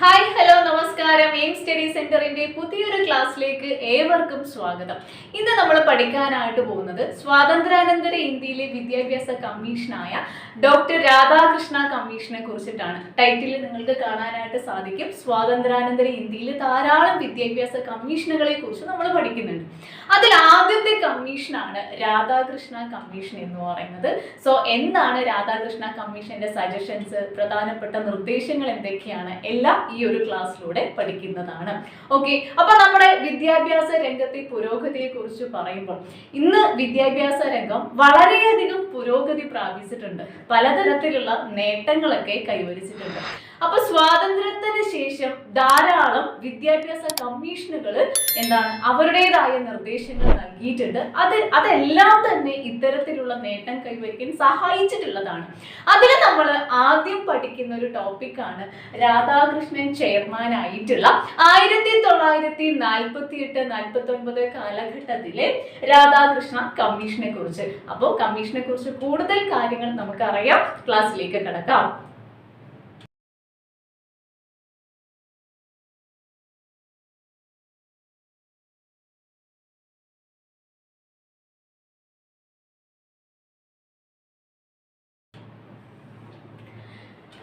Hi hello നമസ്കാരം. Aim study സെന്ററിന്റെ പുതിയൊരു ക്ലാസ്സിലേക്ക് ഏവർക്കും സ്വാഗതം. ഇന്ന് നമ്മൾ പഠിക്കാനായിട്ട് പോകുന്നത് സ്വാതന്ത്ര്യാനന്തര ഇന്ത്യയിലെ വിദ്യാഭ്യാസ കമ്മീഷനായ ഡോക്ടർ രാധാകൃഷ്ണ കമ്മീഷനെ കുറിച്ചിട്ടാണ്. ടൈറ്റിൽ നിങ്ങൾക്ക് കാണാനായിട്ട് സാധിക്കും. സ്വാതന്ത്ര്യാനന്തര ഇന്ത്യയിൽ ധാരാളം വിദ്യാഭ്യാസ കമ്മീഷനുകളെ കുറിച്ച് നമ്മൾ പഠിക്കുന്നുണ്ട്. അതിൽ ആദ്യത്തെ കമ്മീഷനാണ് രാധാകൃഷ്ണ കമ്മീഷൻ എന്ന് പറയുന്നത്. സോ എന്താണ് രാധാകൃഷ്ണ കമ്മീഷന്റെ സജഷൻസ്? പ്രധാനപ്പെട്ട നിർദ്ദേശങ്ങൾ എന്തൊക്കെയാണ്? എല്ലാം ഈ ഒരു ക്ലാസ്സിലൂടെ പഠിക്കുന്നതാണ്. ഓക്കെ അപ്പൊ നമ്മുടെ വിദ്യാഭ്യാസ രംഗത്തെ പുരോഗതിയെ കുറിച്ച് പറയുമ്പോൾ ഇന്ന് വിദ്യാഭ്യാസ രംഗം വളരെയധികം പുരോഗതി പ്രാപിച്ചിട്ടുണ്ട്. പലതരത്തിലുള്ള നേട്ടങ്ങളൊക്കെ കൈവരിച്ചിട്ടുണ്ട്. അപ്പൊ സ്വാതന്ത്ര്യത്തിന് ശേഷം ധാരാളം വിദ്യാഭ്യാസ കമ്മീഷനുകൾ എന്താണ് അവരുടേതായ നിർദ്ദേശങ്ങൾ നൽകിയിട്ടുണ്ട്. അത് അതെല്ലാം തന്നെ ഇത്തരത്തിലുള്ള നേട്ടം കൈവരിക്കാൻ സഹായിച്ചിട്ടുള്ളതാണ്. അതിൽ നമ്മൾ ആദ്യം പഠിക്കുന്ന ഒരു ടോപ്പിക്കാണ് രാധാകൃഷ്ണൻ ചെയർമാൻ ആയിട്ടുള്ള ആയിരത്തി തൊള്ളായിരത്തി നാൽപ്പത്തി എട്ട് നാൽപ്പത്തി ഒൻപത് കാലഘട്ടത്തിലെ രാധാകൃഷ്ണ കമ്മീഷനെ കുറിച്ച് അപ്പോൾ കമ്മീഷനെ കുറിച്ച് കൂടുതൽ കാര്യങ്ങൾ നമുക്കറിയാം. ക്ലാസ്സിലേക്ക് കിടക്കാം.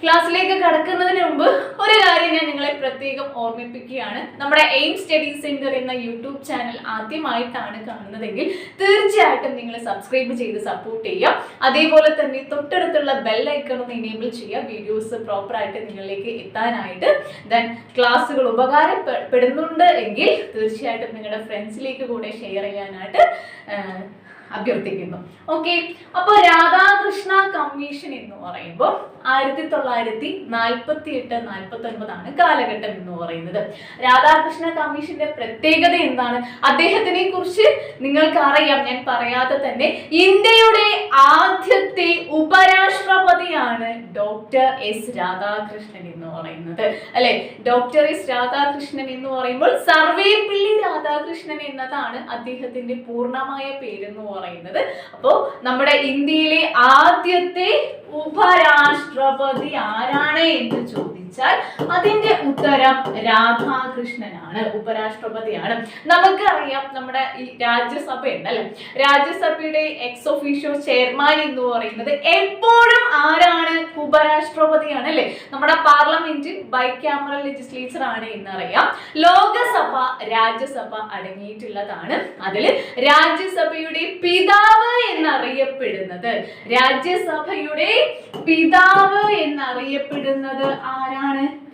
ക്ലാസ്സിലേക്ക് കടക്കുന്നതിന് മുമ്പ് ഒരു കാര്യം ഞാൻ നിങ്ങളെ പ്രത്യേകം ഓർമ്മിപ്പിക്കുകയാണ്. നമ്മുടെ എയിം സ്റ്റഡി സെന്റർ എന്ന യൂട്യൂബ് ചാനൽ ആദ്യമായിട്ടാണ് കാണുന്നതെങ്കിൽ തീർച്ചയായിട്ടും നിങ്ങൾ സബ്സ്ക്രൈബ് ചെയ്ത് സപ്പോർട്ട് ചെയ്യുക. അതേപോലെ തന്നെ തൊട്ടടുത്തുള്ള ബെൽ ഐക്കൺ ഒന്ന് ഇനേബിൾ ചെയ്യുക. വീഡിയോസ് പ്രോപ്പറായിട്ട് നിങ്ങളിലേക്ക് എത്താനായിട്ട് ദെൻ ക്ലാസ്സുകൾ ഉപകാരപ്പെടുന്നുണ്ട് എങ്കിൽ തീർച്ചയായിട്ടും നിങ്ങളുടെ ഫ്രണ്ട്സിലേക്ക് കൂടെ ഷെയർ ചെയ്യാനായിട്ട് അഭ്യർത്ഥിക്കുന്നു. ഓക്കെ അപ്പൊ രാധാകൃഷ്ണ കമ്മീഷൻ എന്ന് പറയുമ്പോൾ ആയിരത്തി തൊള്ളായിരത്തി നാൽപ്പത്തി എട്ട് നാൽപ്പത്തി ഒൻപതാണ് കാലഘട്ടം എന്ന് പറയുന്നത്. രാധാകൃഷ്ണ കമ്മീഷന്റെ പ്രത്യേകത എന്താണ്? അദ്ദേഹത്തിനെ കുറിച്ച് നിങ്ങൾക്ക് അറിയാം ഞാൻ പറയാതെ തന്നെ ഇന്ത്യയുടെ ആദ്യത്തെ ഉപരാഷ്ട്രപതിയാണ് ഡോക്ടർ എസ് രാധാകൃഷ്ണൻ എന്ന് പറയുന്നത്. അല്ലെ? ഡോക്ടർ എസ് രാധാകൃഷ്ണൻ എന്ന് പറയുമ്പോൾ സർവേപ്പിള്ളി രാധാകൃഷ്ണൻ എന്നതാണ് അദ്ദേഹത്തിന്റെ പൂർണമായ പേരെന്ന് പറയുന്നത്. അപ്പോ നമ്മുടെ ഇന്ത്യയിലെ ആദ്യത്തെ ഉപരാഷ്ട്രപതി ആരാണ് എന്ന് ചോദിച്ചാൽ അതിന്റെ ഉത്തരം രാധാകൃഷ്ണനാണ് ഉപരാഷ്ട്രപതിയാണ്. നമുക്കറിയാം നമ്മുടെ ഈ രാജ്യസഭ ഉണ്ടല്ലേ രാജ്യസഭയുടെ എക്സ് ഒഫീഷ്യോ ചെയർമാൻ എന്ന് പറയുന്നത് എപ്പോഴും ആരാണ്? ഉപരാഷ്ട്രപതിയാണ് അല്ലെ നമ്മുടെ പാർലമെന്റ് ബൈ ക്യാമറ ലെജിസ്ലേച്ചർ ആണ് എന്നറിയാം. ലോകസഭ രാജ്യസഭ അടങ്ങിയിട്ടുള്ളതാണ്. അതിൽ രാജ്യസഭയുടെ പിതാവ് എന്നറിയപ്പെടുന്നത്. രാജ്യസഭയുടെ പിതാവ് എന്നറിയപ്പെടുന്നത് ആരാണ്?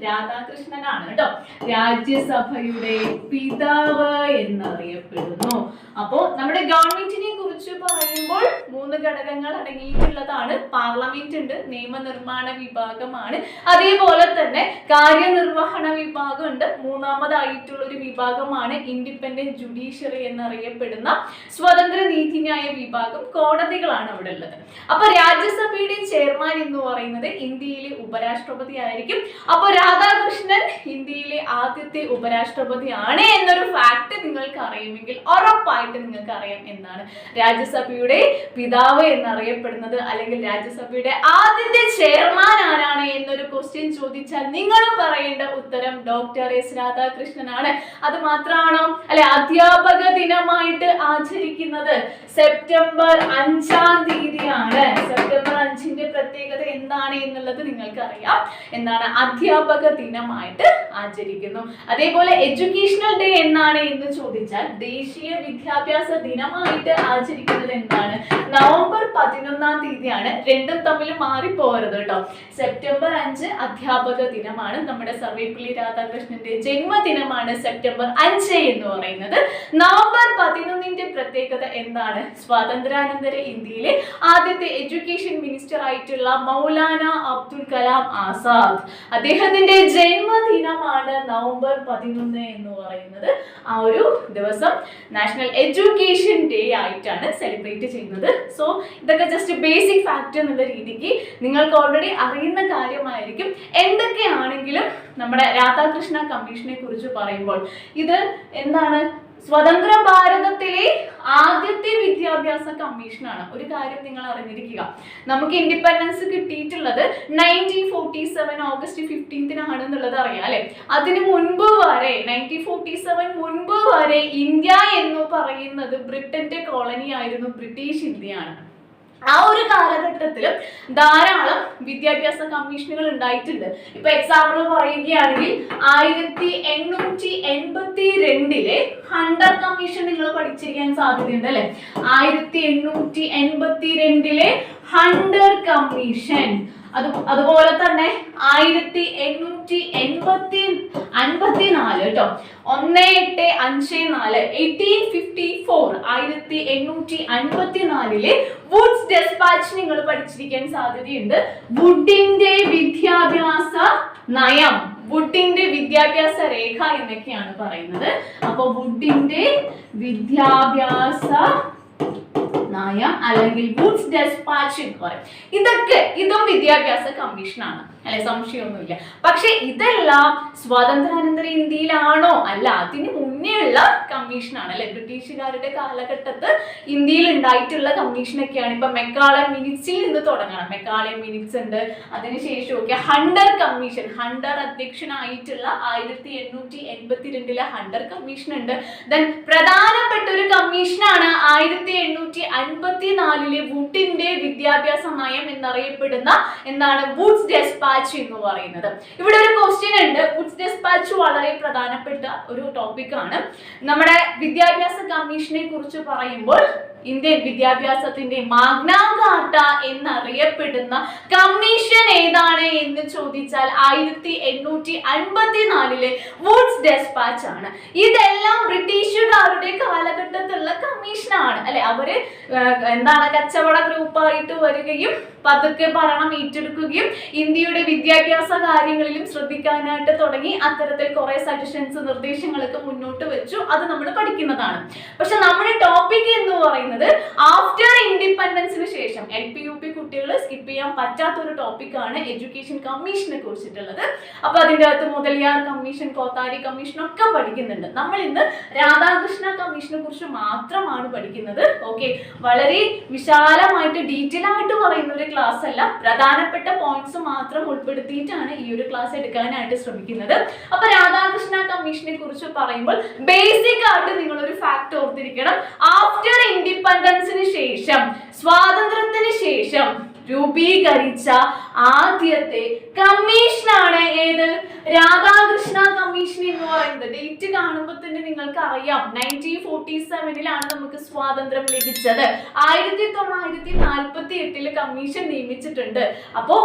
രാധാകൃഷ്ണനാണ് കേട്ടോ. രാജ്യസഭയുടെ പിതാവ് എന്നറിയപ്പെടുന്നു. അപ്പോ നമ്മുടെ ഗവൺമെന്റിനെ കുറിച്ച് പറയുമ്പോൾ മൂന്ന് ഘടകങ്ങൾ അടങ്ങിയിട്ടുള്ളതാണ്. പാർലമെന്റ് ഉണ്ട് നിയമനിർമ്മാണ വിഭാഗമാണ്. അതേപോലെ തന്നെ കാര്യനിർവഹണ വിഭാഗം ഉണ്ട്. മൂന്നാമതായിട്ടുള്ള ഒരു വിഭാഗമാണ് ഇൻഡിപെൻഡന്റ് ജുഡീഷ്യറി എന്നറിയപ്പെടുന്ന സ്വതന്ത്ര നീതിന്യായ വിഭാഗം. കോടതികളാണ് അവിടെ ഉള്ളത് അപ്പൊ രാജ്യസഭയുടെ ചെയർമാൻ എന്ന് പറയുന്നത് ഇന്ത്യയിലെ ഉപരാഷ്ട്രപതി ആയിരിക്കും. അപ്പൊ രാധാകൃഷ്ണൻ ഇന്ത്യയിലെ ആദ്യത്തെ ഉപരാഷ്ട്രപതി ആണ് എന്നൊരു ഫാക്ട് നിങ്ങൾക്ക് അറിയുമെങ്കിൽ ഉറപ്പായിട്ട് നിങ്ങൾക്ക് അറിയാം എന്നാണ്. രാജ്യസഭയുടെ പിതാവ് എന്നറിയപ്പെടുന്നത് അല്ലെങ്കിൽ രാജ്യസഭയുടെ ആദ്യത്തെ ചെയർമാൻ ആരാണ് എന്നൊരു ക്വസ്റ്റ്യൻ ചോദിച്ചാൽ നിങ്ങൾ പറയേണ്ട ഉത്തരം ഡോക്ടർ എസ് രാധാകൃഷ്ണനാണ്. അത് മാത്രമാണോ? അല്ലെ അധ്യാപക ദിനമായിട്ട് ആചരിക്കുന്നത് സെപ്റ്റംബർ അഞ്ചാം തീയതിയാണ്. സെപ്റ്റംബർ അഞ്ചിന്റെ പ്രത്യേകത എന്താണ് എന്നുള്ളത് നിങ്ങൾക്ക് അറിയാം എന്താണ് അധ്യാപക ദിനമായിട്ട് ആചരിക്കുന്നു. അതേപോലെ എഡ്യൂക്കേഷണൽ ഡേ എന്നാണ് എന്ന് ചോദിച്ചാൽ ദേശീയ വിദ്യാഭ്യാസ ദിനമായിട്ട് ആചരിക്കുന്നത് എന്താണ്? നവംബർ പതിനൊന്നാം തീയതിയാണ് രണ്ടും തമ്മിൽ മാറിപ്പോകരുത് കേട്ടോ. സെപ്റ്റംബർ അഞ്ച് അധ്യാപക ദിനമാണ് നമ്മുടെ സർവേപ്പള്ളി രാധാകൃഷ്ണന്റെ ജന്മദിനമാണ് സെപ്റ്റംബർ അഞ്ച് എന്ന് പറയുന്നത്. നവംബർ പതിനൊന്നിന്റെ പ്രത്യേകത എന്താണ്? സ്വാതന്ത്ര്യാനന്തര ഇന്ത്യയിലെ ആദ്യത്തെ എഡ്യൂക്കേഷൻ മിനിസ്റ്റർ ആയിട്ടുള്ള മൗലാന അബ്ദുൽ കലാം ആസാദ്. അദ്ദേഹത്തിന്റെ ജന്മദിനമാണ് നവംബർ പതിനൊന്ന് എന്ന് പറയുന്നത്. ആ ഒരു ദിവസം നാഷണൽ എഡ്യൂക്കേഷൻ ഡേ ആയിട്ടാണ്. സെലിബ്രേറ്റ് ചെയ്യുന്നത്. സോ ഇതൊക്കെ ജസ്റ്റ് ബേസിക് ഫാക്റ്റ് എന്നുള്ള രീതിക്ക് നിങ്ങൾക്ക് ഓൾറെഡി അറിയുന്ന കാര്യമായിരിക്കും. എന്തൊക്കെയാണെങ്കിലും നമ്മുടെ രാധാകൃഷ്ണ കമ്മീഷനെ കുറിച്ച് പറയുമ്പോൾ ഇത് എന്താണ്? സ്വതന്ത്ര ഭാരതത്തിലെ ആദ്യത്തെ വിദ്യാഭ്യാസ കമ്മീഷനാണ്. ഒരു കാര്യം നിങ്ങൾ അറിഞ്ഞിരിക്കുക. നമുക്ക് ഇൻഡിപെൻഡൻസ് കിട്ടിയിട്ടുള്ളത് നയന്റീൻ ഫോർട്ടി സെവൻ ഓഗസ്റ്റ് ഫിഫ്റ്റീൻത്തിനാണ് എന്നുള്ളത് അറിയാം അല്ലെ? അതിന് മുൻപ് വരെ നയന്റീൻ ഫോർട്ടി സെവൻ മുൻപ് വരെ ഇന്ത്യ എന്ന് പറയുന്നത് ബ്രിട്ടന്റെ കോളനി ആയിരുന്നു ബ്രിട്ടീഷ് ഇന്ത്യയാണ്. ആ ഒരു കാലഘട്ടത്തിലും ധാരാളം വിദ്യാഭ്യാസ കമ്മീഷനുകൾ ഉണ്ടായിട്ടുണ്ട്. ഇപ്പൊ എക്സാമ്പിൾ പറയുകയാണെങ്കിൽ ആയിരത്തി എണ്ണൂറ്റി എൺപത്തി രണ്ടിലെ ഹണ്ടർ കമ്മീഷൻ നിങ്ങൾ പഠിച്ചിരിക്കാൻ സാധ്യതയുണ്ട് അല്ലെ? ആയിരത്തി എണ്ണൂറ്റി എൺപത്തി രണ്ടിലെ ഹണ്ടർ കമ്മീഷൻ. അത് അതുപോലെ തന്നെ ആയിരത്തി എണ്ണൂറ്റി എൺപത്തി അൻപത്തി നാല് കേട്ടോ ഒന്ന് എട്ട് അഞ്ച് നാല് എയ്റ്റീൻ ഫിഫ്റ്റി ഫോർ ആയിരത്തി എണ്ണൂറ്റി അൻപത്തി നാലിലെ വുഡ്സ് ഡെസ്പാച്ച് നിങ്ങൾ പഠിച്ചിരിക്കാൻ സാധ്യതയുണ്ട്. വുഡിന്റെ വിദ്യാഭ്യാസ നയം വുഡിന്റെ വിദ്യാഭ്യാസ രേഖ എന്നൊക്കെയാണ് പറയുന്നത്. അപ്പൊ വുഡിന്റെ വിദ്യാഭ്യാസ നയം അല്ലെങ്കിൽ ഗുഡ്സ് ഡെസ്പാച്ച് എന്ന് ഇതൊക്കെ ഇതും വിദ്യാഭ്യാസ കമ്മീഷനാണ്. അല്ലെ? സംശയമൊന്നുമില്ല. പക്ഷെ ഇതെല്ലാം സ്വാതന്ത്ര്യാനന്തര ഇന്ത്യയിലാണോ? അല്ല അതിന് മുന്നേ ഉള്ള കമ്മീഷനാണ്. അല്ലെ ബ്രിട്ടീഷുകാരുടെ കാലഘട്ടത്ത് ഇന്ത്യയിൽ ഉണ്ടായിട്ടുള്ള കമ്മീഷനൊക്കെയാണ്. ഇപ്പൊ മെക്കാളെ മിനിറ്റ്സിൽ നിന്ന് തുടങ്ങണം. മെക്കാളെ മിനിറ്റ്സ് ഉണ്ട്. അതിനുശേഷം ഒക്കെ ഹണ്ടർ കമ്മീഷൻ. ഹണ്ടർ അധ്യക്ഷനായിട്ടുള്ള ആയിരത്തി എണ്ണൂറ്റി എൺപത്തിരണ്ടിലെ ഹണ്ടർ കമ്മീഷൻ ഉണ്ട് ദെൻ പ്രധാനപ്പെട്ട ഒരു കമ്മീഷനാണ് ആയിരത്തി എണ്ണൂറ്റി അൻപത്തി നാലിലെ വുഡിന്റെ വിദ്യാഭ്യാസ നയം എന്നറിയപ്പെടുന്ന എന്താണ് വുഡ്സ് ഡെസ്പാച്ച് എന്ന് പറയുന്നത്. ഇവിടെ ഒരു ക്വസ്റ്റ്യൻ ഉണ്ട്. വുഡ്സ് ഡിസ്പാച്ച് വളരെ പ്രധാനപ്പെട്ട ഒരു ടോപ്പിക്കാണ് നമ്മുടെ വിദ്യാഭ്യാസ കമ്മീഷനെ കുറിച്ച് പറയുമ്പോൾ ഇന്ത്യൻ വിദ്യാഭ്യാസത്തിന്റെ മാഗ്നാകാർട്ട എന്നറിയപ്പെടുന്ന കമ്മീഷൻ ഏതാണ് എന്ന് ചോദിച്ചാൽ ആയിരത്തി എണ്ണൂറ്റി അൻപത്തി നാലിലെ വുഡ്സ് ഡെസ്പാച്ച് ആണ്. ഇതെല്ലാം ബ്രിട്ടീഷുകാരുടെ കാലഘട്ടത്തിലുള്ള കമ്മീഷനാണ് അല്ലെ? അവർ എന്താണ് കച്ചവട ഗ്രൂപ്പായിട്ട് വരികയും പതുക്കെ ഭരണം ഏറ്റെടുക്കുകയും ഇന്ത്യയുടെ വിദ്യാഭ്യാസ കാര്യങ്ങളിലും ശ്രദ്ധിക്കാനായിട്ട് തുടങ്ങി. അത്തരത്തിൽ കുറെ സജഷൻസ് നിർദ്ദേശങ്ങളൊക്കെ മുന്നോട്ട് വെച്ചു. അത് നമ്മൾ പഠിക്കുന്നതാണ്. പക്ഷെ നമ്മുടെ ടോപ്പിക് എന്ന് പറയുന്നത് ആഫ്റ്റർ ഇൻഡിപെൻഡൻസിന് ശേഷം. എൽ പി യു പി കുട്ടികൾ സ്കിപ്പ് ചെയ്യാൻ പറ്റാത്ത ഒരു ടോപ്പിക്കാണ് എഡ്യൂക്കേഷൻ കമ്മീഷനെ കുറിച്ചിട്ടുള്ളത്. അപ്പൊ അതിന്റെ അകത്ത് മുതലിയാർ കമ്മീഷൻ കോത്താരി കമ്മീഷൻ ഒക്കെ പഠിക്കുന്നുണ്ട്. നമ്മൾ ഇന്ന് രാധാകൃഷ്ണ കമ്മീഷനെ കുറിച്ച് മാത്രമാണ് പഠിക്കുന്നത്. ഓക്കെ വളരെ വിശാലമായിട്ട് ഡീറ്റെയിൽ ആയിട്ട് പറയുന്ന ഒരു ക്ലാസ് അല്ല. പ്രധാനപ്പെട്ട പോയിന്റ്സ് മാത്രം ഉൾപ്പെടുത്തിയിട്ടാണ് ഈ ഒരു ക്ലാസ് എടുക്കാനായിട്ട് ശ്രമിക്കുന്നത്. അപ്പൊ രാധാകൃഷ്ണ കമ്മീഷനെ കുറിച്ച് പറയുമ്പോൾ ബേസിക് ആയിട്ട് നിങ്ങൾ ഒരു ഫാക്ട് ഓർത്തിരിക്കണം ആഫ്റ്റർ ഇൻഡിപെൻഡൻസിന് ശേഷം സ്വാതന്ത്ര്യത്തിന് ശേഷം രൂപീകരിച്ച ആദ്യത്തെ കമ്മീഷനാണ് ഏത്? രാധാകൃഷ്ണ കമ്മീഷൻ എന്ന് പറയുന്നത്. ഡേറ്റ് കാണുമ്പോൾ തന്നെ നിങ്ങൾക്ക് അറിയാം നയന്റീൻ ഫോർട്ടി സെവനിലാണ് നമുക്ക് സ്വാതന്ത്ര്യം ലഭിച്ചത്. ആയിരത്തി തൊള്ളായിരത്തി നാൽപ്പത്തി എട്ടിൽ കമ്മീഷൻ നിയമിച്ചിട്ടുണ്ട്. അപ്പോ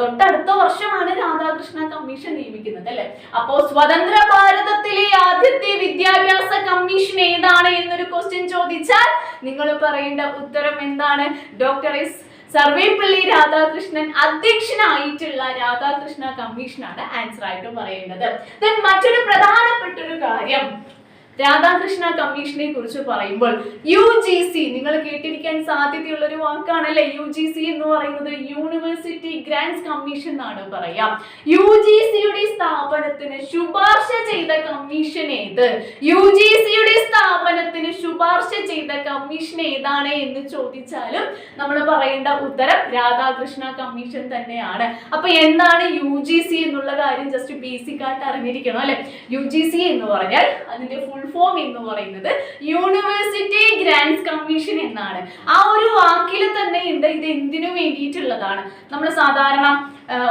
തൊട്ടടുത്ത വർഷമാണ് രാധാകൃഷ്ണ കമ്മീഷൻ നിയമിക്കുന്നത് അല്ലെ? അപ്പോ സ്വതന്ത്ര ഭാരതത്തിലെ ആദ്യത്തെ വിദ്യാഭ്യാസ കമ്മീഷൻ ഏതാണ് എന്നൊരു ക്വസ്റ്റ്യൻ ചോദിച്ചാൽ നിങ്ങൾ പറയേണ്ട ഉത്തരം എന്താണ്? ഡോക്ടർ എസ് സർവേപ്പള്ളി രാധാകൃഷ്ണൻ അധ്യക്ഷനായിട്ടുള്ള രാധാകൃഷ്ണ കമ്മീഷനാണ് ആൻസർ ആയിട്ട് പറയേണ്ടത് മറ്റൊരു പ്രധാനപ്പെട്ട ഒരു കാര്യം. രാധാകൃഷ്ണ കമ്മീഷനെ കുറിച്ച് പറയുമ്പോൾ യു ജി സി നിങ്ങൾ കേട്ടിരിക്കാൻ സാധ്യതയുള്ള ഒരു വാക്കാണല്ലേ? യു ജി സി എന്ന് പറയുന്നത് യൂണിവേഴ്സിറ്റി ഗ്രാൻഡ്സ് കമ്മീഷൻ എന്നാണ് പറയാം. യു ജി സിയുടെ സ്ഥാപനത്തിന് ശുപാർശ ചെയ്ത കമ്മീഷൻ ഏത്? യു ജി സിയുടെ സ്ഥാപനത്തിന് ശുപാർശ ചെയ്ത കമ്മീഷൻ ഏതാണ് എന്ന് ചോദിച്ചാലും നമ്മൾ പറയേണ്ട ഉത്തരം രാധാകൃഷ്ണ കമ്മീഷൻ തന്നെയാണ്. അപ്പൊ എന്താണ് യു ജി സി എന്നുള്ള കാര്യം ജസ്റ്റ് ബേസിക് ആയിട്ട് അറിഞ്ഞിരിക്കണം അല്ലെ? യു ജി സി എന്ന് പറഞ്ഞാൽ അതിന്റെ ഫുൾ ഫോം എന്ന് പറയുന്നത് യൂണിവേഴ്സിറ്റി ഗ്രാൻഡ്സ് കമ്മീഷൻ എന്നാണ്. ആ ഒരു വാക്കിൽ തന്നെ ഉണ്ട്. ഇത് എന്തിനു വേണ്ടിയിട്ടുള്ളതാണ്? നമ്മൾ സാധാരണ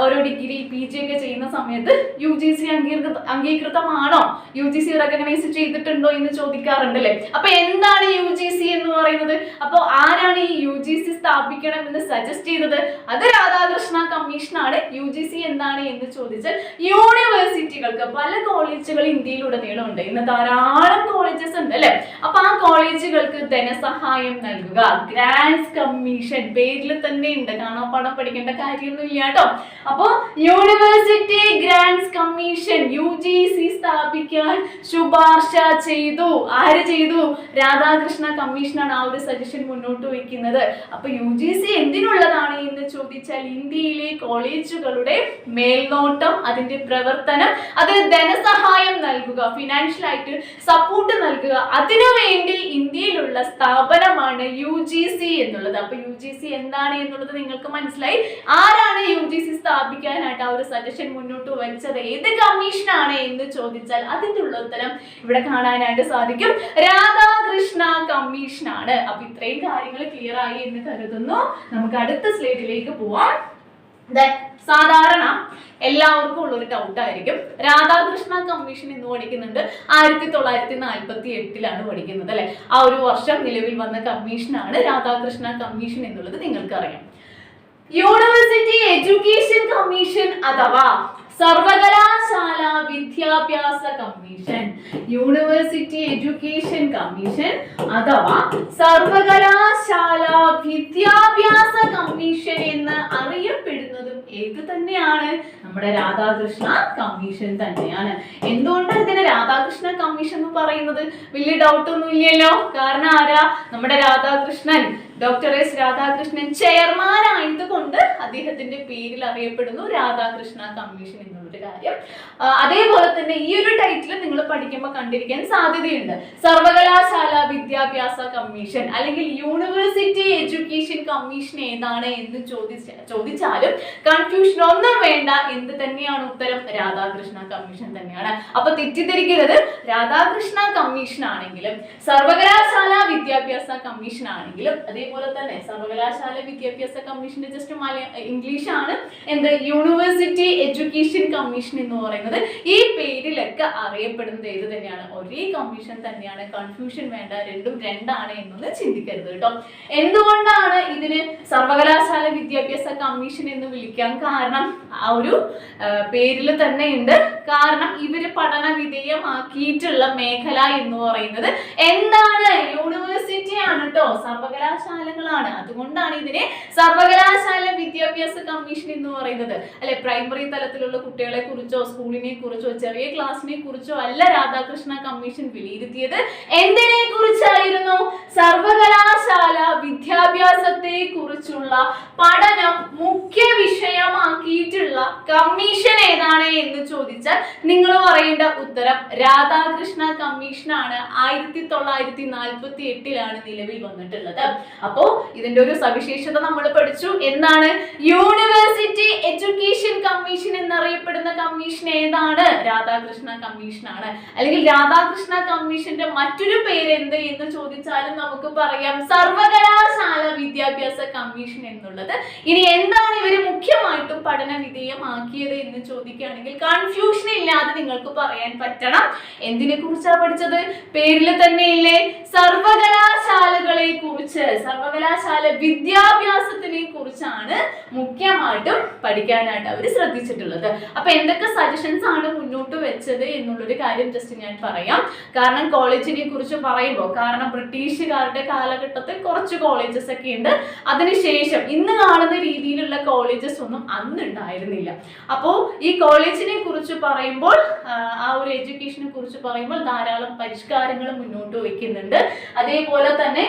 ഓരോ ഡിഗ്രി പി ജി ഒക്കെ ചെയ്യുന്ന സമയത്ത് യു ജി സി അംഗീകൃത അംഗീകൃതമാണോ? യു ജി സി റെക്കഗ്നൈസ് ചെയ്തിട്ടുണ്ടോ എന്ന് ചോദിക്കാറുണ്ട് അല്ലെ അപ്പൊ എന്താണ് യു ജി സി എന്ന് പറയുന്നത്? അപ്പോൾ ആരാണ് ഈ യു ജി സി സ്ഥാപിക്കണം എന്ന് സജസ്റ്റ് ചെയ്തത്? അത് രാധാകൃഷ്ണ കമ്മീഷനാണ് യു ജി സി എന്താണ് എന്ന് ചോദിച്ചാൽ യൂണിവേഴ്സിറ്റികൾക്ക് പല കോളേജുകൾ ഇന്ത്യയിലുടനീളം ഉണ്ട് ഇന്ന് ധാരാളം കോളേജസ് ഉണ്ട് അല്ലെ? അപ്പൊ ആ കോളേജുകൾക്ക് ധനസഹായം നൽകുക. ഗ്രാൻഡ്സ് കമ്മീഷൻ പേരിൽ തന്നെ ഉണ്ട്. കാണാപ്പാടം പഠിക്കേണ്ട കാര്യമൊന്നും ഇല്ല കേട്ടോ. അപ്പോ university grants commission U G C സ്ഥാപിക്കാൻ ശുപാർശ ചെയ്തു. ആര് ചെയ്തു? രാധാകൃഷ്ണ കമ്മീഷനാണ് ആ ഒരു സജഷൻ മുന്നോട്ട് വയ്ക്കുന്നത്. അപ്പൊ യു ജി സി എന്തിനുള്ളതാണ് എന്ന് ചോദിച്ചാൽ ഇന്ത്യയിലെ കോളേജുകളുടെ മേൽനോട്ടം അതിന്റെ പ്രവർത്തനം അതിന് ധനസഹായം നൽകുക ഫിനാൻഷ്യൽ ആയിട്ട് സപ്പോർട്ട് നൽകുക അതിനുവേണ്ടി ഇന്ത്യയിലുള്ള സ്ഥാപനമാണ് യു ജി സി എന്നുള്ളത്. അപ്പൊ യു ജി സി എന്താണ് എന്നുള്ളത് നിങ്ങൾക്ക് മനസ്സിലായി. ആരാണ് യു ജി സി സ്ഥാപിക്കാനായിട്ട് ആ ഒരു സജഷൻ മുന്നോട്ട് വെച്ചത് ഏത് കമ്മീഷനാണ് എന്ന് ചോദിച്ചാൽ അതിന്റെ ഉള്ള ഉത്തരം ഇവിടെ കാണാനായിട്ട് സാധിക്കും. രാധാകൃഷ്ണ കമ്മീഷനാണ് അപ്പൊ ഇത്രയും കാര്യങ്ങൾ ക്ലിയർ ആയി എന്ന് കരുതുന്നു. നമുക്ക് അടുത്ത സ്ലേറ്റിലേക്ക് പോവാം. സാധാരണ എല്ലാവർക്കും ഉള്ള ഒരു ഡൗട്ട് ആയിരിക്കും. രാധാകൃഷ്ണ കമ്മീഷൻ എന്ന് പഠിക്കുന്നുണ്ട്. ആയിരത്തി തൊള്ളായിരത്തി നാൽപ്പത്തി എട്ടിലാണ് പഠിക്കുന്നത് അല്ലെ? ആ ഒരു വർഷം നിലവിൽ വന്ന കമ്മീഷനാണ് രാധാകൃഷ്ണ കമ്മീഷൻ എന്നുള്ളത് നിങ്ങൾക്കറിയാം. യൂണിവേഴ്സിറ്റി എഡ്യൂക്കേഷൻ കമ്മീഷൻ അഥവാ സർവകലാശാല വിദ്യാഭ്യാസ കമ്മീഷൻ. യൂണിവേഴ്സിറ്റി എഡ്യൂക്കേഷൻ കമ്മീഷൻ അഥവാ സർവകലാശാല വിദ്യാഭ്യാസ കമ്മീഷൻ എന്ന് അറിയപ്പെടുന്നതും ഏത് തന്നെയാണ്? നമ്മുടെ രാധാകൃഷ്ണ കമ്മീഷൻ തന്നെയാണ്. എന്തുകൊണ്ടാണ് ഇതിനെ രാധാകൃഷ്ണ കമ്മീഷൻ എന്ന് പറയുന്നത്? വലിയ ഡൗട്ട് ഒന്നും ഇല്ലല്ലോ. കാരണം ആരാ? നമ്മുടെ Radhakrishnan. Doctor S Radhakrishnan chairman ആയതുകൊണ്ട് അദ്ദേഹത്തിന്റെ പേരിൽ അറിയപ്പെടുന്നു രാധാകൃഷ്ണ കമ്മീഷൻ എന്നുള്ളൊരു കാര്യം. അതേപോലെ തന്നെ ഈ ഒരു ടൈറ്റിൽ നിങ്ങൾ പഠിക്കുമ്പോൾ കണ്ടിരിക്കാൻ സാധ്യതയുണ്ട്. സർവകലാശാല വിദ്യാഭ്യാസ കമ്മീഷൻ അല്ലെങ്കിൽ യൂണിവേഴ്സിറ്റി എഡ്യൂക്കേഷൻ കമ്മീഷൻ ഏതാണ് എന്ന് ചോദിച്ച ചോദിച്ചാലും കൺഫ്യൂഷൻ ഒന്നും വേണ്ട. എന്ത് തന്നെയാണ് ഉത്തരം? രാധാകൃഷ്ണ കമ്മീഷൻ തന്നെയാണ്. അപ്പൊ തെറ്റിദ്ധരിക്കരുത്. രാധാകൃഷ്ണ കമ്മീഷൻ ആണെങ്കിലും സർവകലാശാല വിദ്യാഭ്യാസ കമ്മീഷൻ ആണെങ്കിലും അതേപോലെ തന്നെ സർവകലാശാല വിദ്യാഭ്യാസ കമ്മീഷന്റെ ജസ്റ്റ് മലയാ ഇംഗ്ലീഷ് ആണ്. എന്ത്? യൂണിവേഴ്സിറ്റി എഡ്യൂക്കേഷൻ കമ്മീഷൻ എന്ന് പറയുന്നത് ഈ പേരിലൊക്കെ അറിയപ്പെടുന്നത് ഏത് തന്നെയാണ്? ഒരേ കമ്മീഷൻ തന്നെയാണ്. കൺഫ്യൂഷൻ വേണ്ട രണ്ടും രണ്ടാണ് എന്നൊന്ന് ചിന്തിക്കരുത് കേട്ടോ. എന്തുകൊണ്ടാണ് ഇതിന് സർവകലാശാല വിദ്യാഭ്യാസ കമ്മീഷൻ എന്ന് വിളിക്കാൻ കാരണം? ആ ഒരു പേരിൽ തന്നെ ഉണ്ട്. കാരണം ഇവർ പഠന വിധേയമാക്കിയിട്ടുള്ള മേഖല എന്ന് പറയുന്നത് എന്താണ്? യൂണിവേഴ്സിറ്റി ആണ് കേട്ടോ. സർവകലാശാലകളാണ്. അതുകൊണ്ടാണ് ഇതിനെ സർവകലാശാല വിദ്യാഭ്യാസ കമ്മീഷൻ എന്ന് പറയുന്നത്. അല്ലെ പ്രൈമറി തലത്തിലുള്ള കുട്ടികളെ കുറിച്ചോ സ്കൂളിനെ കുറിച്ചോ ചെറിയ ക്ലാസ്സിനെ കുറിച്ചോ അല്ല രാധാകൃഷ്ണ കമ്മീഷൻ വിലയിരുത്തിയത് എന്തിനെ കുറിച്ചായിരുന്നു സർവകലാശാല വിദ്യാഭ്യാസത്തെ കുറിച്ചുള്ള പഠനം മുഖ്യ വിഷയമാക്കിയിട്ടുള്ള കമ്മീഷൻ ഏതാണ് എന്ന് ചോദിച്ചാൽ നിങ്ങൾ പറയേണ്ട ഉത്തരം രാധാകൃഷ്ണ കമ്മീഷനാണ് ആയിരത്തി തൊള്ളായിരത്തി നാൽപ്പത്തി എട്ടിലാണ് നിലവിൽ വന്നിട്ടുള്ളത്. അപ്പോ ഇതിന്റെ ഒരു സവിശേഷത നമ്മൾ പഠിച്ചു. എന്നാണ് യൂണിവേഴ്സിറ്റി എഡ്യൂക്കേഷൻ കമ്മീഷൻ എന്നറിയപ്പെടുന്ന കമ്മീഷൻ ഏതാണ്? രാധാകൃഷ്ണ കമ്മീഷൻ ആണ്. അല്ലെങ്കിൽ രാധാകൃഷ്ണ കമ്മീഷന്റെ മറ്റൊരു പേര് എന്ത് എന്ന് ചോദിച്ചാലും നമുക്ക് പറയാം സർവകലാശാല വിദ്യാഭ്യാസ കമ്മീഷൻ എന്നുള്ളത്. ഇനി എന്താണ് ഇവർ മുഖ്യമായിട്ടും പഠന വിധേയമാക്കിയത് എന്ന് ചോദിക്കുകയാണെങ്കിൽ കൺഫ്യൂഷൻ ഇല്ലാതെ നിങ്ങൾക്ക് പറയാൻ പറ്റണം. എന്തിനെ കുറിച്ചാണ് പഠിച്ചത്? പേരിൽ തന്നെയില്ലേ. സർവകലാശാലകളെ കുറിച്ച് സർവകലാശാല വിദ്യാഭ്യാസത്തിനെ കുറിച്ചാണ് മുഖ്യമായിട്ടും പഠിക്കാനായിട്ട് അവർ ശ്രദ്ധിച്ചിട്ടുള്ളത്. അപ്പൊ എന്തൊക്കെ സജഷൻസ് ആണ് മുന്നോട്ട് വെച്ചത് എന്നുള്ളൊരു കാര്യം ജസ്റ്റ് ഞാൻ പറയാം. കാരണം കോളേജിനെ കുറിച്ച് പറയുമ്പോൾ കാരണം ബ്രിട്ടീഷുകാരുടെ കാലഘട്ടത്തിൽ കുറച്ച് കോളേജസ് ഒക്കെ ഉണ്ട്. അതിനുശേഷം ഇന്ന് കാണുന്ന രീതിയിലുള്ള കോളേജസ് ഒന്നും അന്ന് ഉണ്ടായിരുന്നില്ല. അപ്പോൾ ഈ കോളേജിനെ കുറിച്ച് പറയുമ്പോൾ ആ, ഒരു എഡ്യൂക്കേഷനെ കുറിച്ച് പറയുമ്പോൾ ധാരാളം പരിഷ്കാരങ്ങൾ മുന്നോട്ട് വയ്ക്കുന്നുണ്ട്. അതേപോലെ തന്നെ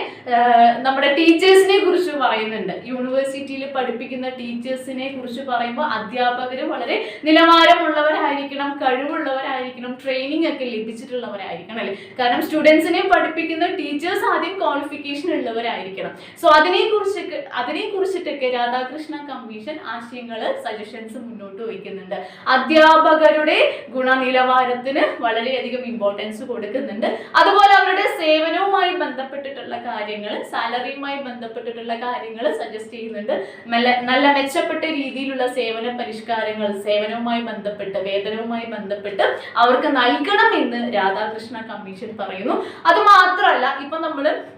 നമ്മുടെ ടീച്ചേഴ്സിനെ കുറിച്ച് പറയുന്നുണ്ട്. യൂണിവേഴ്സിറ്റിയിൽ പഠിപ്പിക്കുന്ന ടീച്ചേഴ്സിനെ കുറിച്ച് പറയുമ്പോൾ അധ്യാപകർ വളരെ നിലവാരമുള്ളവരായിരിക്കണം കഴിവുള്ളവരായിരിക്കണം ട്രെയിനിങ് ഒക്കെ ലഭിച്ചിട്ടുള്ളവരായിരിക്കണം അല്ലേ? കാരണം സ്റ്റുഡൻസിനെ പഠിപ്പിക്കുന്ന ടീച്ചേഴ്സ് ആദ്യം ക്വാളിഫിക്കേഷൻ ഉള്ളവരായിരിക്കണം. സോ അതിനെ കുറിച്ചൊക്കെ അതിനെ കുറിച്ചിട്ടൊക്കെ രാധാകൃഷ്ണ കമ്മീഷൻ ആശയങ്ങൾ സജഷൻസ് മുന്നോട്ട് വയ്ക്കുന്നുണ്ട്. അധ്യാപകരുടെ ഗുണനിലവാരത്തിന് വളരെയധികം ഇമ്പോർട്ടൻസ് കൊടുക്കുന്നുണ്ട്. അതുപോലെ അവരുടെ സേവനവുമായി ബന്ധപ്പെട്ടിട്ടുള്ള കാര്യങ്ങൾ സാലറിയുമായി ബന്ധപ്പെട്ടിട്ടുള്ള കാര്യങ്ങൾ സജസ്റ്റ് ചെയ്യുന്നുണ്ട്. നല്ല മെച്ചപ്പെട്ട രീതിയിലുള്ള സേവന പരിഷ്കാരങ്ങൾ സേവനവുമായി ബന്ധപ്പെട്ട് വേതനവുമായി ബന്ധപ്പെട്ട് അവർക്ക് നൽകണം എന്ന് രാധാകൃഷ്ണ കമ്മീഷൻ പറയുന്നു. അത് മാത്രമല്ല ഇപ്പൊ നമ്മൾ ആ,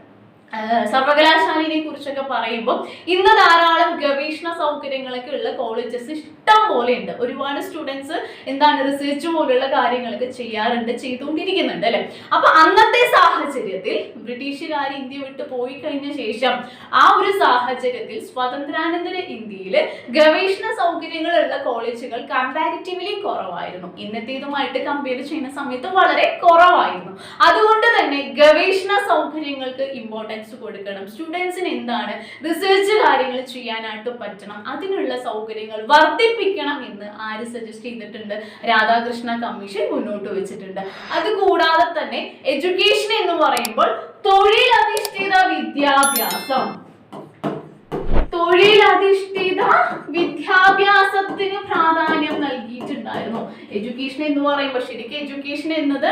സർവകലാശാലയെ കുറിച്ചൊക്കെ പറയുമ്പോൾ ഇന്ന് ധാരാളം ഗവേഷണ സൗകര്യങ്ങളൊക്കെ ഉള്ള കോളേജസ് ഇഷ്ടം പോലെ ഉണ്ട് ഒരുപാട് സ്റ്റുഡൻസ് എന്താണ് റിസർച്ച് പോലുള്ള കാര്യങ്ങളൊക്കെ ചെയ്യാറുണ്ട് ചെയ്തുകൊണ്ടിരിക്കുന്നുണ്ട് അല്ലെ? അപ്പൊ അന്നത്തെ സാഹചര്യത്തിൽ ബ്രിട്ടീഷുകാർ ഇന്ത്യ വിട്ട് പോയി കഴിഞ്ഞ ശേഷം ആ ഒരു സാഹചര്യത്തിൽ സ്വാതന്ത്ര്യാനന്തര ഇന്ത്യയിൽ ഗവേഷണ സൗകര്യങ്ങളുള്ള കോളേജുകൾ കമ്പാരിറ്റീവ്ലി കുറവായിരുന്നു. ഇന്നത്തേതുമായിട്ട് കമ്പയർ ചെയ്യുന്ന സമയത്ത് വളരെ കുറവായിരുന്നു. അതുകൊണ്ട് തന്നെ ഗവേഷണ സൗകര്യങ്ങൾക്ക് ഇമ്പോർട്ടൻസ് കൊടുക്കണം. സ്റ്റുഡൻസിന് എന്താണ്? റിസർച്ച് കാര്യങ്ങൾ ചെയ്യാനായിട്ട് പറ്റണം. അതിനുള്ള സൗകര്യങ്ങൾ വർദ്ധിപ്പിക്കണം എന്ന് ആര് സജസ്റ്റ് ചെയ്തിട്ടുണ്ട്? രാധാകൃഷ്ണ കമ്മീഷൻ മുന്നോട്ട് വെച്ചിട്ടുണ്ട്. അതുകൂടാതെ തന്നെ എഡ്യൂക്കേഷൻ എന്ന് പറയുമ്പോൾ തൊഴിലധിഷ്ഠിത വിദ്യാഭ്യാസം. തൊഴിലധിഷ്ഠിത വിദ്യാഭ്യാസത്തിന് പ്രാധാന്യം നൽകിയിട്ടുണ്ടായിരുന്നു. എഡ്യൂക്കേഷൻ എന്ന് പറയുമ്പോൾ ശരിക്കും എഡ്യൂക്കേഷൻ എന്നത്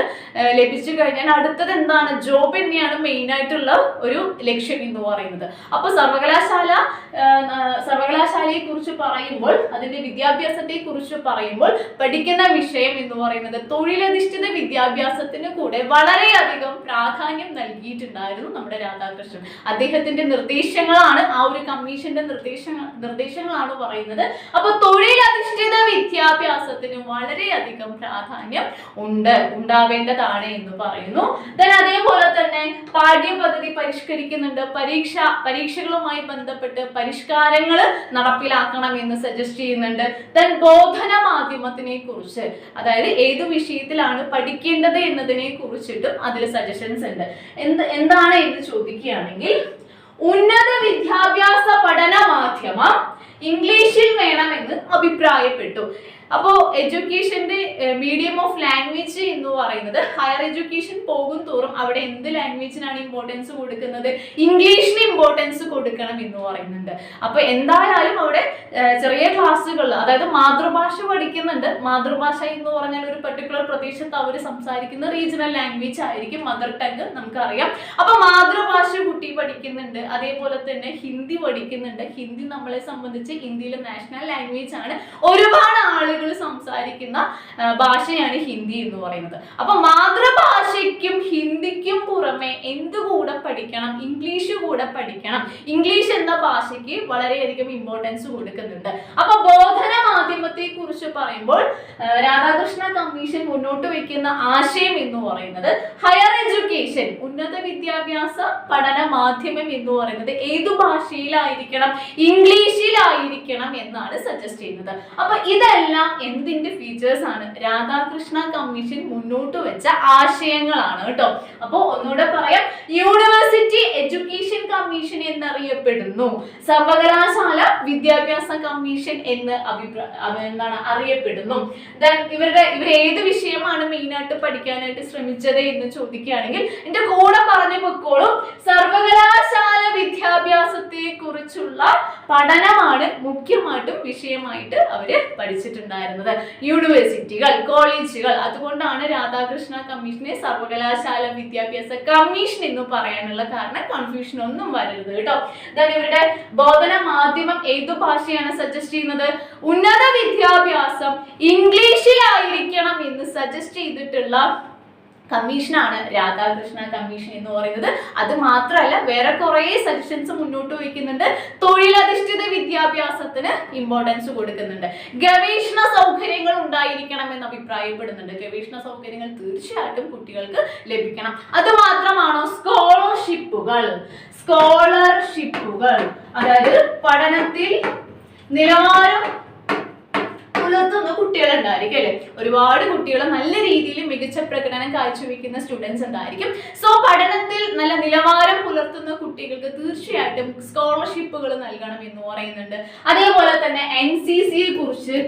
ലഭിച്ചു കഴിഞ്ഞാൽ അടുത്തത് എന്താണ്? ജോബ് തന്നെയാണ് മെയിൻ ആയിട്ടുള്ള ഒരു ലക്ഷ്യം എന്ന് പറയുന്നത്. അപ്പൊ സർവകലാശാല സർവകലാശാലയെ കുറിച്ച് പറയുമ്പോൾ അതിന്റെ വിദ്യാഭ്യാസത്തെ കുറിച്ച് പറയുമ്പോൾ പഠിക്കുന്ന വിഷയം എന്ന് പറയുന്നത് തൊഴിലധിഷ്ഠിത വിദ്യാഭ്യാസത്തിന് കൂടെ വളരെയധികം പ്രാധാന്യം നൽകിയിട്ടുണ്ടായിരുന്നു നമ്മുടെ രാധാകൃഷ്ണൻ. അദ്ദേഹത്തിന്റെ നിർദ്ദേശങ്ങളാണ് ആ ഒരു കമ്മീഷന്റെ നിർദ്ദേശങ്ങൾ നിർദ്ദേശങ്ങളാണ് പറയുന്നത്. അപ്പൊ തൊഴിലധിഷ്ഠിത വിദ്യാഭ്യാസത്തിന് വളരെയധികം പ്രാധാന്യം ഉണ്ട് ഉണ്ടാവേണ്ടതാണ് എന്ന് പറയുന്നു. then അതേപോലെ തന്നെ പാഠ്യപദ്ധതി പരിഷ്കരിക്കുന്നുണ്ട്. പരീക്ഷ പരീക്ഷകളുമായി ബന്ധപ്പെട്ട് പരിഷ്കാരങ്ങൾ നടപ്പിലാക്കണം എന്ന് സജസ്റ്റ് ചെയ്യുന്നുണ്ട്. ദൻ ബോധന മാധ്യമത്തിനെ കുറിച്ച് അതായത് ഏത് വിഷയത്തിലാണ് പഠിക്കേണ്ടത് എന്നതിനെ കുറിച്ചിട്ടും അതിൽ സജഷൻസ് ഉണ്ട്. എന്ത് എന്താണ് എന്ന് ചോദിക്കുകയാണെങ്കിൽ ഉന്നത വിദ്യാഭ്യാസ പഠന മാധ്യമം ഇംഗ്ലീഷിൽ വേണമെന്ന് അഭിപ്രായപ്പെട്ടു. അപ്പോ എഡ്യൂക്കേഷന്റെ മീഡിയം ഓഫ് ലാംഗ്വേജ് എന്ന് പറയുന്നത് ഹയർ എഡ്യൂക്കേഷൻ പോകും തോറും അവിടെ എന്ത് ലാംഗ്വേജിനാണ് ഇമ്പോർട്ടൻസ് കൊടുക്കുന്നത്? ഇംഗ്ലീഷിന് ഇമ്പോർട്ടൻസ് കൊടുക്കണം എന്ന് പറയുന്നുണ്ട്. അപ്പൊ എന്തായാലും അവിടെ ചെറിയ ക്ലാസ്സുകൾ അതായത് മാതൃഭാഷ പഠിക്കുന്നുണ്ട്. മാതൃഭാഷ എന്ന് പറഞ്ഞാൽ ഒരു പെർട്ടിക്കുലർ പ്രദേശത്ത് അവർ സംസാരിക്കുന്ന റീജിയണൽ ലാംഗ്വേജ് ആയിരിക്കും മദർ ടങ് നമുക്കറിയാം. അപ്പൊ മാതൃഭാഷ കുട്ടി പഠിക്കുന്നുണ്ട്. അതേപോലെ തന്നെ ഹിന്ദി പഠിക്കുന്നുണ്ട്. ഹിന്ദി നമ്മളെ സംബന്ധിച്ച് ഇന്ത്യയിലെ നാഷണൽ ലാംഗ്വേജ് ആണ് ഒരുപാട് ആളുകൾ സംസാരിക്കുന്ന ഭാഷയാണ് ഹിന്ദി എന്ന് പറയുന്നത്. അപ്പൊ മാതൃഭാഷയ്ക്കും ഹിന്ദിക്കും പുറമെ എന്ത് കൂടെ പഠിക്കണം? ഇംഗ്ലീഷ് കൂടെ പഠിക്കണം. ഇംഗ്ലീഷ് എന്ന ഭാഷയ്ക്ക് വളരെയധികം ഇമ്പോർട്ടൻസ് കൊടുക്കുന്നുണ്ട്. അപ്പൊ ബോധന മാധ്യമത്തെ കുറിച്ച് പറയുമ്പോൾ രാധാകൃഷ്ണ കമ്മീഷൻ മുന്നോട്ട് വെക്കുന്ന ആശയം എന്ന് പറയുന്നത് ഹയർ എഡ്യൂക്കേഷൻ ഉന്നത വിദ്യാഭ്യാസ പഠന മാധ്യമം എന്ന് പറയുന്നത് ഏതു ഭാഷയിലായിരിക്കണം? ഇംഗ്ലീഷിലായിരിക്കണം എന്നാണ് സജസ്റ്റ് ചെയ്യുന്നത്. അപ്പൊ ഇതെല്ലാം എന്തിന്റെ ഫീച്ചേഴ്സ് ആണ്? രാധാകൃഷ്ണ കമ്മീഷൻ മുന്നോട്ട് വെച്ച ആശയങ്ങളാണ് കേട്ടോ. അപ്പൊ ഒന്നുകൂടെ പറയാം. യൂണിവേഴ്സിറ്റി എഡ്യൂക്കേഷൻ കമ്മീഷൻ എന്നറിയപ്പെടുന്നു. സർവകലാശാല വിദ്യാഭ്യാസ കമ്മീഷൻ എന്ന് അഭിപ്രായ എന്താണ്? അറിയപ്പെടുന്നു. ദെൻ ഇവരുടെ ഇവർ ഏത് വിഷയമാണ് മെയിനായിട്ട് പഠിക്കാനായിട്ട് ശ്രമിച്ചത് എന്ന് ചോദിക്കുകയാണെങ്കിൽ എന്റെ കൂടെ പറഞ്ഞു പൊക്കോളും സർവകലാശാല വിദ്യാഭ്യാസത്തെ കുറിച്ചുള്ള പഠനമാണ് മുഖ്യമായിട്ടും വിഷയമായിട്ട് അവർ പഠിച്ചിട്ടുണ്ടായിരുന്നത്. യൂണിവേഴ്സിറ്റികൾ കോളേജുകൾ അതുകൊണ്ടാണ് രാധാകൃഷ്ണ കമ്മീഷനെ സർവകലാശാല വിദ്യാഭ്യാസ കമ്മീഷൻ എന്ന് പറയാനുള്ള കാരണം കൺഫ്യൂഷൻ ഒന്നും വരരുത് കേട്ടോ. ഇതാണ് ഇവരുടെ ബോധന മാധ്യമം. ഏതു ഭാഷയാണ് സജസ്റ്റ് ചെയ്യുന്നത്? ഉന്നത വിദ്യാഭ്യാസം ഇംഗ്ലീഷിലായിരിക്കണം എന്ന് സജസ്റ്റ് ചെയ്തിട്ടുള്ള കമ്മീഷനാണ് രാധാകൃഷ്ണ കമ്മീഷൻ എന്ന് പറയുന്നത്. അത് മാത്രമല്ല വേറെ കുറേ സജഷൻസ് മുന്നോട്ട് വയ്ക്കുന്നുണ്ട്. തൊഴിലധിഷ്ഠിത വിദ്യാഭ്യാസത്തിന് ഇമ്പോർട്ടൻസ് കൊടുക്കുന്നുണ്ട്. ഗവേഷണ സൗകര്യങ്ങൾ ഉണ്ടായിരിക്കണം എന്ന് അഭിപ്രായപ്പെടുന്നുണ്ട്. ഗവേഷണ സൗകര്യങ്ങൾ തീർച്ചയായിട്ടും കുട്ടികൾക്ക് ലഭിക്കണം. അത് മാത്രമാണോ? സ്കോളർഷിപ്പുകൾ. സ്കോളർഷിപ്പുകൾ. അതായത് പഠനത്തിൽ നിലവാരം പുലർത്തുന്ന കുട്ടികളുണ്ടായിരിക്കും അല്ലെ? ഒരുപാട് കുട്ടികൾ നല്ല രീതിയിൽ മികച്ച പ്രകടനം കാഴ്ചവെക്കുന്ന സ്റ്റുഡൻസ് ഉണ്ടായിരിക്കും. സോ പഠനത്തിൽ നല്ല നിലവാരം പുലർത്തുന്ന കുട്ടികൾക്ക് തീർച്ചയായിട്ടും സ്കോളർഷിപ്പുകൾ നൽകണം എന്ന് പറയുന്നുണ്ട്. അതേപോലെ തന്നെ എൻ സി സിയെ കുറിച്ച്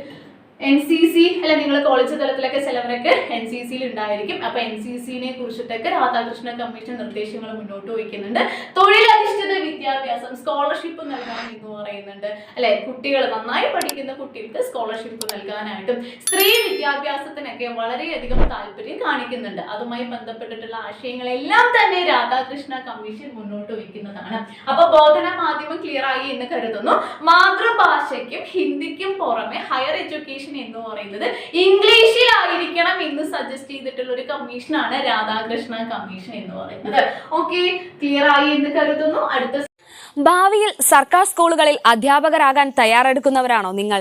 എൻ സി സി അല്ല നിങ്ങൾ കോളേജ് തലത്തിലൊക്കെ ചിലവരൊക്കെ എൻ സി സിയിൽ ഉണ്ടായിരിക്കും അപ്പൊ എൻ സി സിനെ കുറിച്ചിട്ടൊക്കെ രാധാകൃഷ്ണ കമ്മീഷൻ നിർദ്ദേശങ്ങൾ മുന്നോട്ട് വയ്ക്കുന്നുണ്ട്. തൊഴിലധിഷ്ഠിത വിദ്യാഭ്യാസം സ്കോളർഷിപ്പ് നൽകാൻ എന്ന് പറയുന്നുണ്ട്. അല്ലെ കുട്ടികൾ നന്നായി പഠിക്കുന്ന കുട്ടികൾക്ക് സ്കോളർഷിപ്പ് നൽകാനായിട്ടും സ്ത്രീ വിദ്യാഭ്യാസത്തിനൊക്കെ വളരെയധികം താല്പര്യം കാണിക്കുന്നുണ്ട്. അതുമായി ബന്ധപ്പെട്ടിട്ടുള്ള ആശയങ്ങളെല്ലാം തന്നെ രാധാകൃഷ്ണ കമ്മീഷൻ മുന്നോട്ട് വയ്ക്കുന്നതാണ്. അപ്പൊ ബോധന മാധ്യമം ക്ലിയർ ആയി എന്ന് കരുതുന്നു. മാതൃഭാഷയ്ക്കും ഹിന്ദിക്കും പുറമെ ഹയർ എഡ്യൂക്കേഷൻ എന്ന് പറയുന്നത് ഇംഗ്ലീഷിലായിരിക്കണം എന്ന് സജസ്റ്റ് ചെയ്തിട്ടുള്ള ഒരു കമ്മീഷനാണ് രാധാകൃഷ്ണ കമ്മീഷൻ എന്ന് പറയുന്നത്. ഓക്കെ ക്ലിയർ ആയി എന്ന് കരുതുന്നു. അടുത്ത ഭാവിയിൽ സർക്കാർ സ്കൂളുകളിൽ അധ്യാപകരാകാൻ തയ്യാറെടുക്കുന്നവരാണോ നിങ്ങൾ?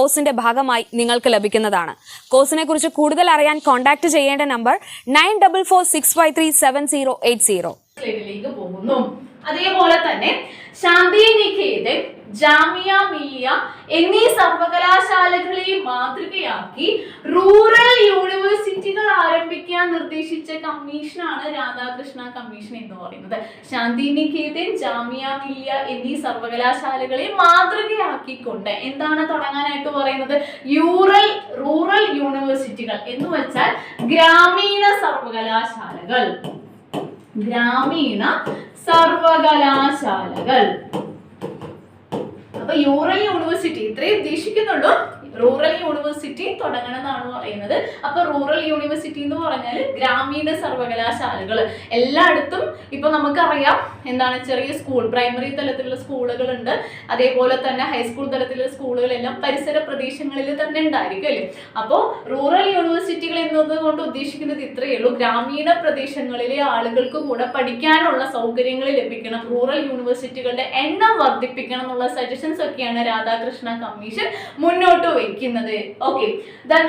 കോഴ്സിന്റെ ഭാഗമായി നിങ്ങൾക്ക് ലഭിക്കുന്നതാണ്. കോഴ്സിനെ കുറിച്ച് കൂടുതൽ അറിയാൻ കോൺടാക്ട് ചെയ്യേണ്ട number nine double four six five three seven zero eight zero അതേപോലെ തന്നെ ശാന്തി നികേതൻ ജാമിയ മിലിയ എന്നീ സർവകലാശാലകളെ മാതൃകയാക്കി റൂറൽ യൂണിവേഴ്സിറ്റികൾ ആരംഭിക്കാൻ നിർദ്ദേശിച്ച കമ്മീഷനാണ് രാധാകൃഷ്ണ കമ്മീഷൻ എന്ന് പറയുന്നത്. ശാന്തി നികേതൻ ജാമിയ മിലിയ എന്നീ സർവകലാശാലകളെ മാതൃകയാക്കിക്കൊണ്ട് എന്താണ് തുടങ്ങാനായിട്ട് പറയുന്നത്? യൂറൽ റൂറൽ യൂണിവേഴ്സിറ്റികൾ എന്ന് വെച്ചാൽ ഗ്രാമീണ സർവകലാശാലകൾ. ഗ്രാമീണ സർവകലാശാലകൾ. അപ്പൊ യൂറൽ യൂണിവേഴ്സിറ്റി ഇത്രയും ഉദ്ദേശിക്കുന്നുള്ളൂ. റൂറൽ യൂണിവേഴ്സിറ്റി തുടങ്ങണം എന്നാണ് പറയുന്നത്. അപ്പൊ റൂറൽ യൂണിവേഴ്സിറ്റി എന്ന് പറഞ്ഞാൽ ഗ്രാമീണ സർവകലാശാലകൾ. എല്ലായിടത്തും ഇപ്പൊ നമുക്കറിയാം എന്താണ് ചെറിയ സ്കൂൾ പ്രൈമറി തലത്തിലുള്ള സ്കൂളുകളുണ്ട് അതേപോലെ തന്നെ ഹൈസ്കൂൾ തലത്തിലുള്ള സ്കൂളുകളെല്ലാം പരിസര പ്രദേശങ്ങളിൽ തന്നെ ഉണ്ടായിരിക്കും അല്ലേ? അപ്പോൾ റൂറൽ യൂണിവേഴ്സിറ്റികൾ എന്നതുകൊണ്ട് ഉദ്ദേശിക്കുന്നത് ഇത്രയേ ഉള്ളൂ. ഗ്രാമീണ പ്രദേശങ്ങളിലെ ആളുകൾക്ക് കൂടെ പഠിക്കാനുള്ള സൗകര്യങ്ങൾ ലഭിക്കണം. റൂറൽ യൂണിവേഴ്സിറ്റികളുടെ എണ്ണം വർദ്ധിപ്പിക്കണം എന്നുള്ള സജഷൻസ് ഒക്കെയാണ് രാധാകൃഷ്ണ കമ്മീഷൻ മുന്നോട്ട് വയ്ക്കുന്നത്. ഓക്കെ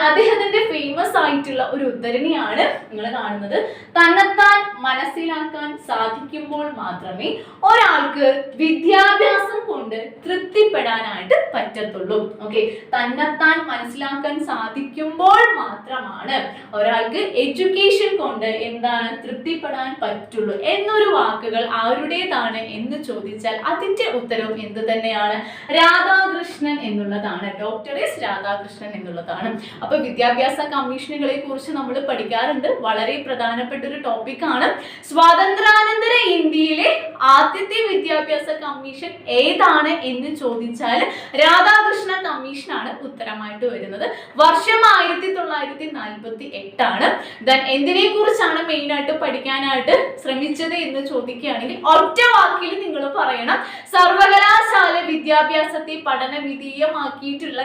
അദ്ദേഹത്തിന്റെ ഫേമസ് ആയിട്ടുള്ള ഒരു ഉദ്ധരണിയാണ് നിങ്ങൾ കാണുന്നത്. തന്നെത്താൻ മനസ്സിലാക്കാൻ സാധിക്കുമ്പോൾ മാത്രമേ ഒരാൾക്ക് വിദ്യാഭ്യാസം കൊണ്ട് തൃപ്തിപ്പെടാനായിട്ട് പറ്റത്തുള്ളൂ. ഓക്കെ തന്നെത്താൻ മനസ്സിലാക്കാൻ സാധിക്കുമ്പോൾ മാത്രമാണ് ഒരാൾക്ക് എഡ്യൂക്കേഷൻ കൊണ്ട് എന്താണ് തൃപ്തിപ്പെടാൻ പറ്റുള്ളൂ എന്നൊരു വാക്കുകൾ ആരുടേതാണ് എന്ന് ചോദിച്ചാൽ അതിന്റെ ഉത്തരവും എന്ത് തന്നെയാണ്? രാധാകൃഷ്ണൻ എന്നുള്ളതാണ്. ഡോക്ടർ എസ് രാധാകൃഷ്ണൻ എന്നുള്ളതാണ്. അപ്പൊ വിദ്യാഭ്യാസ കമ്മീഷനുകളെ കുറിച്ച് നമ്മൾ പഠിക്കാറുണ്ട്. വളരെ പ്രധാനപ്പെട്ട ഒരു ടോപ്പിക്കാണ്. സ്വാതന്ത്ര്യാനന്തര ഇന്ത്യയിലെ ആദ്യത്തെ വിദ്യാഭ്യാസ കമ്മീഷൻ ഏതാണ് എന്ന് ചോദിച്ചാൽ രാധാകൃഷ്ണ കമ്മീഷനാണ് ഉത്തരമായിട്ട് വരുന്നത്. വർഷം ആയിരത്തി തൊള്ളായിരത്തി നാൽപ്പത്തി എട്ടാണ് ദൻ എന്തിനെ കുറിച്ചാണ് മെയിൻ ആയിട്ട് പഠിക്കാനായിട്ട് ശ്രമിച്ചത് എന്ന് ചോദിക്കുകയാണെങ്കിൽ ഒറ്റ വാക്കിൽ നിങ്ങൾ പറയണം. സർവകലാശാല വിദ്യാഭ്യാസത്തെ പഠന വിധേയമാക്കിയിട്ടുള്ള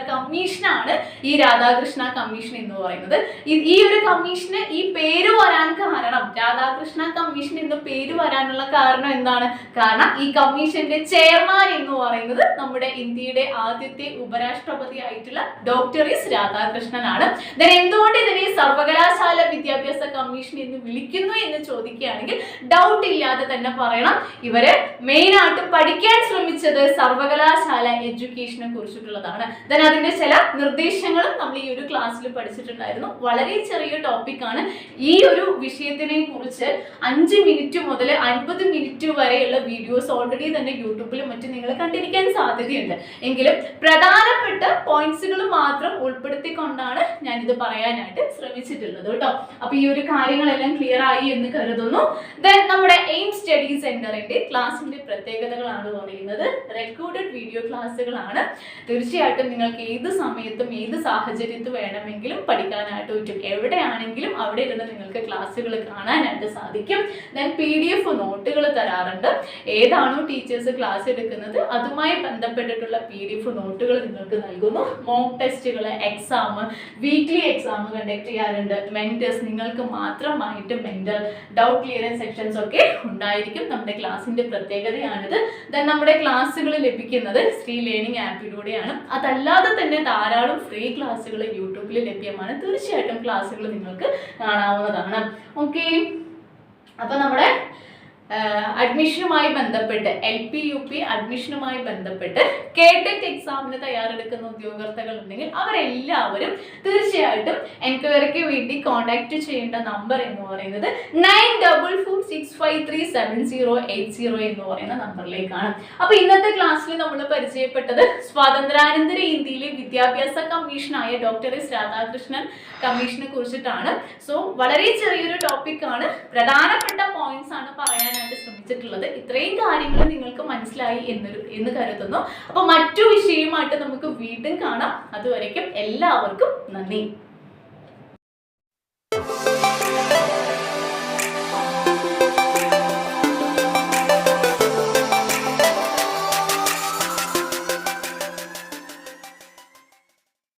കമ്മീഷനാണ് ഈ രാധാകൃഷ്ണ കമ്മീഷൻ എന്ന് പറയുന്നത്. ഈ- ഒരു കമ്മീഷന് ഈ പേര് വരാൻ കാരണം രാധാകൃഷ്ണ കമ്മീഷൻ എന്ന് പേര് വരാനുള്ള കാരണം എന്താണ്? കാരണം ഈ കമ്മീഷന്റെ ചെയർമാൻ എന്ന് പറയുന്നത് നമ്മുടെ ഇന്ത്യയുടെ ആദ്യത്തെ ഉപരാഷ്ട്രപതി ആയിട്ടുള്ള ഡോക്ടർ എസ് രാധാകൃഷ്ണനാണ്. Then എന്തുകൊണ്ട് ഇതിനെ സർവകലാശാല വിദ്യാഭ്യാസ കമ്മീഷൻ എന്ന് വിളിക്കുന്നു എന്ന് ചോദിക്കുകയാണെങ്കിൽ ഡൗട്ട് ഇല്ലാതെ തന്നെ പറയണം. ഇവർ മെയിൻ ആയിട്ട് പഠിക്കാൻ ശ്രമിച്ചത് സർവകലാശാല എഡ്യൂക്കേഷനെ കുറിച്ചിട്ടുള്ളതാണ്. ദൻ അതിന്റെ ചില നിർദ്ദേശങ്ങളും നമ്മൾ ഈ ഒരു ക്ലാസ്സിൽ പഠിച്ചിട്ടുണ്ടായിരുന്നു. വളരെ ചെറിയ ടോപ്പിക്കാണ് ഈ ഒരു വിഷയത്തിനെ കുറിച്ച് അഞ്ച് മിനിറ്റ് മുതൽ അൻപത് മിനിറ്റ് വരെയുള്ള വീഡിയോസ് ഓൾറെഡി തന്നെ യൂട്യൂബിലും മറ്റും നിങ്ങൾ കണ്ടിരിക്കാൻ സാധ്യതയുണ്ട്. എങ്കിലും പ്രധാനപ്പെട്ട പോയിന്റ്സുകൾ മാത്രം ഉൾപ്പെടുത്തിക്കൊണ്ടാണ് ഞാനിത് പറയാനായിട്ട് ശ്രമിച്ചിട്ടുള്ളത് കേട്ടോ. അപ്പൊ ഈ ഒരു കാര്യങ്ങളെല്ലാം ക്ലിയർ ആയി എന്ന് കരുതുന്നു. ദെൻ നമ്മുടെ എയിം സ്റ്റഡി സെന്ററിന്റെ ക്ലാസിന്റെ പ്രത്യേകതകളാണ് പറയുന്നത് റെക്കോർഡഡ് വീഡിയോ ക്ലാസ്സുകളാണ് തീർച്ചയായിട്ടും നിങ്ങൾക്ക് ഏത് സമയത്തും ഏത് സാഹചര്യത്തിൽ വേണമെങ്കിലും പഠിക്കാനായിട്ട് പറ്റും. എവിടെയാണെങ്കിലും അവിടെ ഇരുന്ന് നിങ്ങൾക്ക് ക്ലാസ്സുകൾ കാണാനായിട്ട് സാധിക്കും. ഞാൻ പി ഡി എഫ് നോട്ടുകൾ തരാറുണ്ട്. ഏതാണോ ടീച്ചേഴ്സ് ക്ലാസ് എടുക്കുന്നത് അതുമായി ബന്ധപ്പെട്ടിട്ടുള്ള പി ഡി എഫ് നോട്ടുകൾ നിങ്ങൾക്ക് നൽകുന്നു. മോക്ക് ടെസ്റ്റുകൾ എക്സാം വീക്ക്ലി എക്സാം കണ്ടക്ട് ചെയ്യാറുണ്ട്. മെന്റേഴ്സ് നിങ്ങൾക്ക് മാത്രമായിട്ട് മെന്റർ ഡൗട്ട് ക്ലിയറൻസ് സെക്ഷൻസ് ഒക്കെ ഉണ്ടായിരിക്കും. നമ്മുടെ ക്ലാസ്സിന്റെ പ്രത്യേകതയാണിത്. ദെൻ നമ്മുടെ ക്ലാസ്സുകൾ ലഭിക്കുന്നത് ശ്രീ ലേണിംഗ് ആപ്പിലൂടെയാണ് അതല്ലാതെ തന്നെ ധാരാളം ഫ്രീ ക്ലാസ്സുകൾ യൂട്യൂബിൽ ലഭ്യമാണ്. തീർച്ചയായിട്ടും ക്ലാസ്സുകൾ നിങ്ങൾക്ക് കാണാവുന്നതാണ്. ഓക്കെ അപ്പൊ നമ്മുടെ അഡ്മിഷനുമായി ബന്ധപ്പെട്ട് എൽ പി യു പി അഡ്മിഷനുമായി ബന്ധപ്പെട്ട് കേട്ടറ്റ് എക്സാമിന് തയ്യാറെടുക്കുന്ന ഉദ്യോഗാർത്ഥികൾ ഉണ്ടെങ്കിൽ അവരെല്ലാവരും തീർച്ചയായിട്ടും എൻക്വയറിക്ക് വേണ്ടി കോൺടാക്ട് ചെയ്യേണ്ട നമ്പർ എന്ന് പറയുന്നത് nine double four six five three seven zero eight zero എന്ന് പറയുന്ന നമ്പറിലേക്കാണ് അപ്പൊ ഇന്നത്തെ ക്ലാസ്സിൽ നമ്മൾ പരിചയപ്പെട്ടത് സ്വാതന്ത്ര്യാനന്തര ഇന്ത്യയിലെ വിദ്യാഭ്യാസ കമ്മീഷനായ ഡോക്ടർ എസ് രാധാകൃഷ്ണൻ കമ്മീഷനെ കുറിച്ചിട്ടാണ്. സോ വളരെ ചെറിയൊരു ടോപ്പിക്കാണ് പ്രധാനപ്പെട്ട പോയിന്റ്സ് ആണ് പറയാനായിട്ട് ശ്രമിച്ചിട്ടുള്ളത്. ഇത്രയും കാര്യങ്ങൾ നിങ്ങൾക്ക് മനസ്സിലായി എന്നൊരു എന്ന് കരുതുന്നു. അപ്പോൾ മറ്റു വിഷയമായിട്ട് നമുക്ക് വീണ്ടും കാണാം. അതുവരയ്ക്കും എല്ലാവർക്കും നന്ദി.